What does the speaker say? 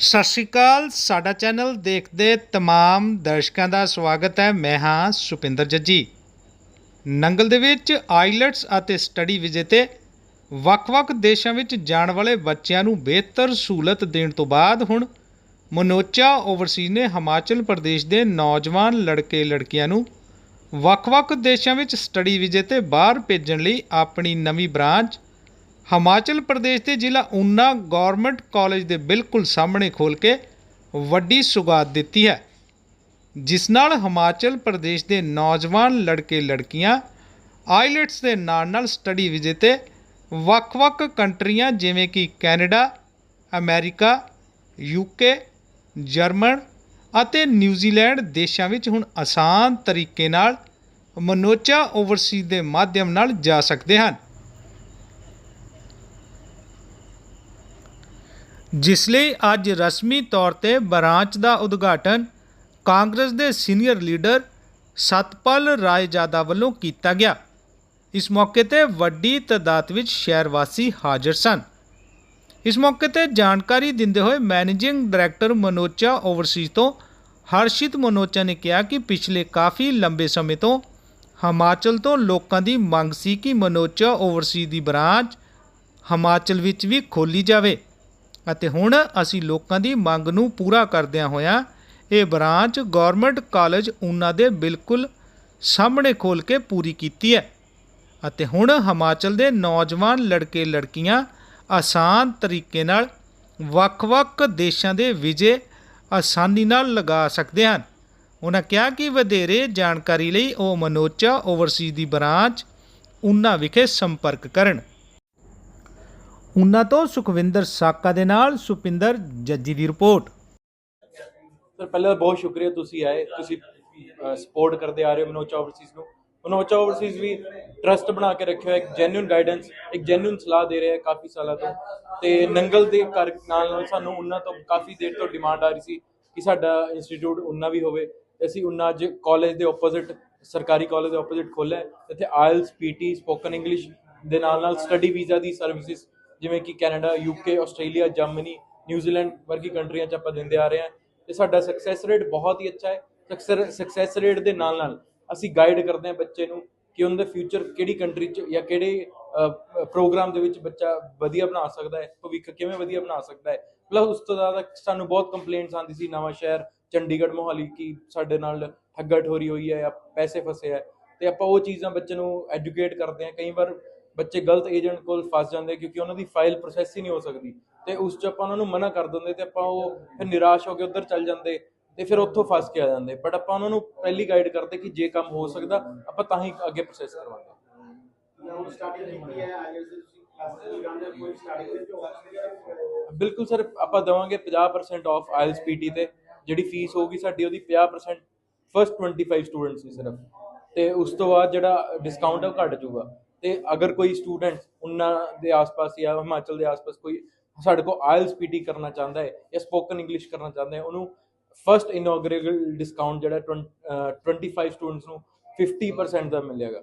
ਸਤਿ ਸ਼੍ਰੀ ਅਕਾਲ, ਸਾਡਾ ਚੈਨਲ ਦੇਖਦੇ ਤਮਾਮ ਦਰਸ਼ਕਾਂ ਦਾ ਸਵਾਗਤ ਹੈ। ਮੈਂ ਹਾਂ ਸੁਪਿੰਦਰ ਜੱਜੀ। ਨੰਗਲ ਦੇ ਵਿੱਚ ਆਈਲੈਟਸ ਅਤੇ ਸਟੱਡੀ ਵੀਜ਼ੇ ਤੇ ਵੱਖ-ਵੱਖ ਦੇਸ਼ਾਂ ਵਿੱਚ ਜਾਣ ਵਾਲੇ ਬੱਚਿਆਂ ਨੂੰ ਬਿਹਤਰ ਸਹੂਲਤ ਦੇਣ ਤੋਂ ਬਾਅਦ ਹੁਣ ਮਨੋਚਾ ਓਵਰਸੀਜ਼ ਨੇ ਹਿਮਾਚਲ ਪ੍ਰਦੇਸ਼ ਦੇ ਨੌਜਵਾਨ ਲੜਕੇ ਲੜਕੀਆਂ ਨੂੰ ਵੱਖ-ਵੱਖ ਦੇਸ਼ਾਂ ਵਿੱਚ ਸਟੱਡੀ ਵੀਜ਼ੇ ਤੇ ਬਾਹਰ ਭੇਜਣ ਲਈ ਆਪਣੀ ਨਵੀਂ ਬ੍ਰਾਂਚ ਹਿਮਾਚਲ ਪ੍ਰਦੇਸ਼ ਦੇ ਜ਼ਿਲ੍ਹਾ ਊਨਾ ਗਵਰਨਮੈਂਟ ਕਾਲਜ ਦੇ ਬਿਲਕੁਲ ਸਾਹਮਣੇ ਖੋਲ ਕੇ ਵੱਡੀ ਸੁਗਾਤ ਦਿੱਤੀ ਹੈ, ਜਿਸ ਨਾਲ ਹਿਮਾਚਲ ਪ੍ਰਦੇਸ਼ ਦੇ ਨੌਜਵਾਨ ਲੜਕੇ ਲੜਕੀਆਂ, ਆਈਲੈਟਸ ਦੇ ਨਾਲ ਨਾਲ ਸਟੱਡੀ ਵੀਜ਼ੇ ਤੇ ਵੱਖ-ਵੱਖ ਕੰਟਰੀਆਂ ਜਿਵੇਂ ਕਿ ਕੈਨੇਡਾ, ਅਮਰੀਕਾ ਯੂਕੇ ਜਰਮਨ ਅਤੇ ਨਿਊਜ਼ੀਲੈਂਡ ਦੇਸ਼ਾਂ ਵਿੱਚ ਹੁਣ ਆਸਾਨ ਤਰੀਕੇ ਨਾਲ ਮਨੋਚਾ ਓਵਰਸੀਜ਼ ਦੇ ਮਾਧਿਅਮ ਨਾਲ ਜਾ ਸਕਦੇ ਹਨ। ਜਿਸ ਲਈ ਅੱਜ ਰਸਮੀ ਤੌਰ ਤੇ ਬ੍ਰਾਂਚ ਦਾ ਉਦਘਾਟਨ ਕਾਂਗਰਸ ਦੇ ਸੀਨੀਅਰ ਲੀਡਰ ਸਤਪਾਲ ਰਾਏਜਾਦਾ ਵੱਲੋਂ ਕੀਤਾ ਗਿਆ। ਇਸ ਮੌਕੇ ਤੇ ਵੱਡੀ ਤਦਾਦ ਵਿੱਚ ਸ਼ਹਿਰ ਵਾਸੀ ਹਾਜ਼ਰ ਸਨ। ਇਸ ਮੌਕੇ ਤੇ ਜਾਣਕਾਰੀ ਦਿੰਦੇ ਹੋਏ ਮੈਨੇਜਿੰਗ ਡਾਇਰੈਕਟਰ ਮਨੋਚਾ ਓਵਰਸੀਜ਼ ਤੋਂ ਹਰਸ਼ਿਤ ਮਨੋਚਾ ਨੇ ਕਿਹਾ ਕਿ ਪਿਛਲੇ ਕਾਫੀ ਲੰਬੇ ਸਮੇਂ ਤੋਂ ਹਿਮਾਚਲ ਤੋਂ ਲੋਕਾਂ ਦੀ ਮੰਗ ਸੀ ਕਿ ਮਨੋਚਾ ਓਵਰਸੀਜ਼ ਦੀ ਬ੍ਰਾਂਚ ਹਿਮਾਚਲ ਵਿੱਚ ਵੀ ਖੋਲੀ ਜਾਵੇ। ਅਤੇ ਹੁਣ ਅਸੀਂ ਲੋਕਾਂ ਦੀ ਮੰਗ ਨੂੰ ਪੂਰਾ ਕਰਦਿਆਂ ਹੋਇਆਂ ਇਹ ਬ੍ਰਾਂਚ ਗਵਰਨਮੈਂਟ ਕਾਲਜ ਊਨਾ ਦੇ ਬਿਲਕੁਲ ਸਾਹਮਣੇ ਖੋਲ ਕੇ ਪੂਰੀ ਕੀਤੀ ਹੈ। ਅਤੇ ਹੁਣ ਹਿਮਾਚਲ ਦੇ ਨੌਜਵਾਨ ਲੜਕੇ ਲੜਕੀਆਂ ਆਸਾਨ ਤਰੀਕੇ ਨਾਲ ਵੱਖ-ਵੱਖ ਦੇਸ਼ਾਂ ਦੇ ਵਿਜੇ ਆਸਾਨੀ ਨਾਲ ਲਗਾ ਸਕਦੇ ਹਨ। ਉਹਨਾਂ ਕਿਹਾ ਕਿ ਵਧੇਰੇ ਜਾਣਕਾਰੀ ਲਈ ਉਹ ਮਨੋਚਾ ਓਵਰਸੀਜ਼ ਦੀ ਬ੍ਰਾਂਚ ਊਨਾ ਵਿਖੇ ਸੰਪਰਕ ਕਰਨ। ਉਨਾ ਤੋਂ ਸੁਖਵਿੰਦਰ ਸਾਕਾ ਦੇ ਨਾਲ ਸੁਪਿੰਦਰ ਜੱਜੀ ਦੀ ਰਿਪੋਰਟ। ਸਰ, ਪਹਿਲਾਂ ਤਾਂ ਬਹੁਤ ਸ਼ੁਕਰੀਆ ਤੁਸੀਂ ਆਏ, ਤੁਸੀਂ ਸਪੋਰਟ ਕਰਦੇ ਆ ਰਹੇ ਹੋ ਮਨੋਚਾ ਓਵਰਸੀਜ਼ ਨੂੰ। ਮਨੋਚਾ ਓਵਰਸੀਜ਼ ਵੀ ਟਰਸਟ ਬਣਾ ਕੇ ਰੱਖਿਆ ਹੋਇਆ ਇੱਕ ਜੈਨੂਇਨ ਗਾਈਡੈਂਸ ਇੱਕ ਜੈਨੂਇਨ ਸਲਾਹ ਦੇ ਰਿਹਾ ਹੈ ਕਾਫੀ ਸਾਲਾਂ ਤੋਂ। ਤੇ ਨੰਗਲ ਦੇ ਕਰ ਨਾਲ ਨਾਲ ਸਾਨੂੰ ਉਹਨਾਂ ਤੋਂ ਕਾਫੀ ਦੇਰ ਤੋਂ ਡਿਮਾਂਡ ਆ ਰਹੀ ਸੀ ਕਿ ਸਾਡਾ ਇੰਸਟੀਚਿਊਟ ਉਨਾ ਵੀ ਹੋਵੇ। ਅਸੀਂ ਉਨਾ ਅੱਜ ਕਾਲਜ ਦੇ ਆਪੋਜ਼ਿਟ ਸਰਕਾਰੀ ਕਾਲਜ ਦੇ ਆਪੋਜ਼ਿਟ ਖੋਲ੍ਹਿਆ ਇੱਥੇ ਆਇਲਸ ਪੀਟੀ ਸਪੋਕਨ ਇੰਗਲਿਸ਼ ਦੇ ਨਾਲ ਨਾਲ ਸਟੱਡੀ ਵੀਜ਼ਾ ਦੀ ਸਰਵਿਸਿਜ਼ ਜਿਵੇਂ ਕਿ Canada UK Australia, Germany New Zealand ਵਰਗੀ ਕੰਟਰੀਆਂ 'ਚ ਆਪਾਂ ਦਿੰਦੇ ਆ ਰਹੇ ਹਾਂ ਤੇ ਸਾਡਾ ਸਕਸੈਸ ਰੇਟ ਬਹੁਤ ਹੀ ਅੱਛਾ ਹੈ। ਸਕਸੈਸ ਰੇਟ ਦੇ ਨਾਲ ਨਾਲ ਅਸੀਂ ਗਾਈਡ ਕਰਦੇ ਹਾਂ ਬੱਚੇ ਨੂੰ ਕਿ ਉਹਨਾਂ ਦਾ ਫਿਊਚਰ ਕਿਹੜੀ ਕੰਟਰੀ 'ਚ ਜਾਂ ਕਿਹੜੇ ਪ੍ਰੋਗਰਾਮ ਦੇ ਵਿੱਚ ਬੱਚਾ ਵਧੀਆ ਬਣਾ ਸਕਦਾ ਹੈ, ਭਵਿੱਖ ਕਿਵੇਂ ਵਧੀਆ ਬਣਾ ਸਕਦਾ ਹੈ। ਪਲੱਸ ਉਸ ਤੋਂ ਜ਼ਿਆਦਾ ਸਾਨੂੰ ਬਹੁਤ ਕੰਪਲੇਂਟਸ ਆਉਂਦੀ ਸੀ, ਨਵਾਂ ਸ਼ਹਿਰ, ਚੰਡੀਗੜ੍ਹ ਮੋਹਾਲੀ ਕੀ ਸਾਡੇ ਨਾਲ ਠੱਗਾ ਠੋਰੀ ਹੋਈ ਹੈ ਜਾਂ ਪੈਸੇ ਫਸੇ ਹੈ। ਤੇ ਆਪਾਂ ਉਹ ਚੀਜ਼ਾਂ ਬੱਚੇ ਨੂੰ ਐਜੂਕੇਟ ਕਰਦੇ ਹਾਂ। ਕਈ ਵਾਰ ਬੱਚੇ ਗਲਤ ਏਜੰਟ ਕੋਲ ਫਸ ਜਾਂਦੇ ਕਿਉਂਕਿ ਉਹਨਾਂ ਦੀ ਫਾਈਲ ਪ੍ਰੋਸੈਸ ਹੀ ਨਹੀਂ ਹੋ ਸਕਦੀ। ਤੇ ਉਸ 'ਚ ਆਪਾਂ ਉਹਨਾਂ ਨੂੰ ਮਨਾ ਕਰ ਦਿੰਦੇ ਤੇ ਆਪਾਂ ਉਹ ਫਿਰ ਨਿਰਾਸ਼ ਹੋ ਕੇ ਉੱਧਰ ਚੱਲ ਜਾਂਦੇ ਤੇ ਫਿਰ ਉੱਥੋਂ ਫਸ ਕੇ ਆ ਜਾਂਦੇ। ਬਟ ਆਪਾਂ ਉਹਨਾਂ ਨੂੰ ਪਹਿਲੀ ਗਾਈਡ ਕਰਦੇ ਕਿ ਜੇ ਕੰਮ ਹੋ ਸਕਦਾ ਆਪਾਂ ਤਾਂ ਹੀ ਅੱਗੇ ਪ੍ਰੋਸੈਸ ਕਰਵਾਉਂਦੇ। ਬਿਲਕੁਲ ਸਰ ਆਪਾਂ ਦਵਾਂਗੇ 50% ਆਫ ਆਇਲਸ ਪੀਟੀ ਤੇ ਜਿਹੜੀ ਫੀਸ ਹੋਊਗੀ ਸਾਡੀ ਉਹਦੀ 50% ਫਰਸਟ 25 ਸਟੂਡੈਂਟਸ ਦੀ ਸਿਰਫ। ਤੇ ਉਸ ਤੋਂ ਬਾਅਦ ਜਿਹੜਾ ਡਿਸਕਾਊਂਟ ਹੈ ਉਹ ਘਟ ਜਾਊਗਾ। ਤੇ ਅਗਰ ਕੋਈ ਸਟੂਡੈਂਟ ਉਹਨਾਂ ਦੇ ਆਸ-ਪਾਸ ਜਾਂ ਹਿਮਾਚਲ ਦੇ ਆਸ-ਪਾਸ ਕੋਈ ਸਾਡੇ ਕੋਲ ਆਇਲਸ ਪੀਟੀ ਕਰਨਾ ਚਾਹੁੰਦਾ ਹੈ ਜਾਂ ਸਪੋਕਨ ਇੰਗਲਿਸ਼ ਕਰਨਾ ਚਾਹੁੰਦਾ ਹੈ, ਉਹਨੂੰ ਫਰਸਟ ਇਨੋਗਰੇਬਲ ਡਿਸਕਾਊਂਟ ਜਿਹੜਾ 20 ਅਹ 25 ਸਟੂਡੈਂਟਸ ਨੂੰ 50% ਦਾ ਮਿਲੇਗਾ।